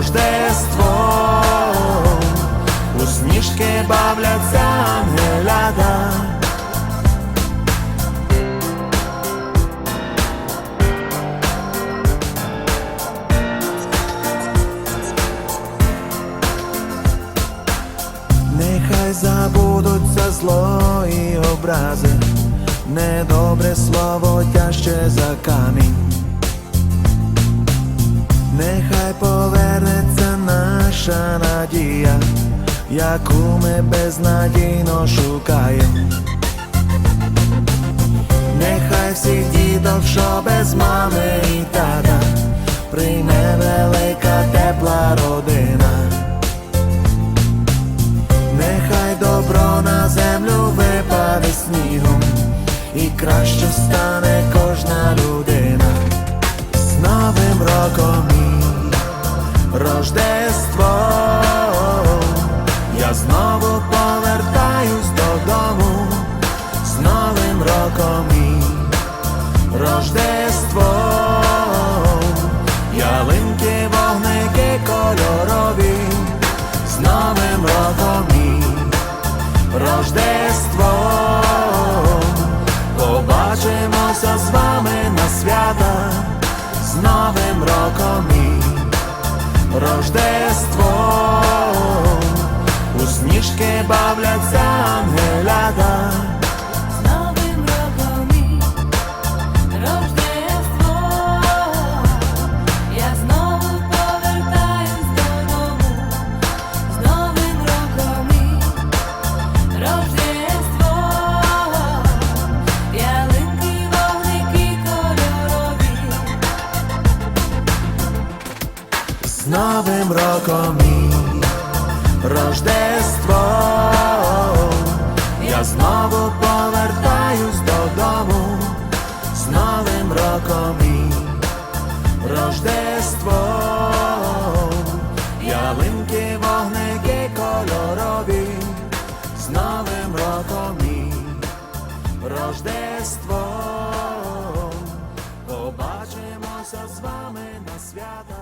Рождество, у сніжки бавляться ангелята. Нехай забудуться зло і образи, недобре слово тяжче за камінь. Нехай повернеться наша надія, яку ми безнадійно шукаємо. Нехай всіх діток, що без мами і тата, прийме велика тепла родина. Нехай добро на землю випаде снігом, і краще стане кожна людина. З Новим роком Рождество, я знову повертаюсь додому, з Новим роком і Рождество, ялинки, вогники кольорові, з Новим роком і Рождество, побачимося з вами на свята, Рождество, у сніжки бавляться ангелята. З Новим роком і Рождество, я знову повертаюсь додому, з Новим роком і Рождество, ялинки, вогники кольорові, з Новим роком і Рождество, побачимося з вами на свята.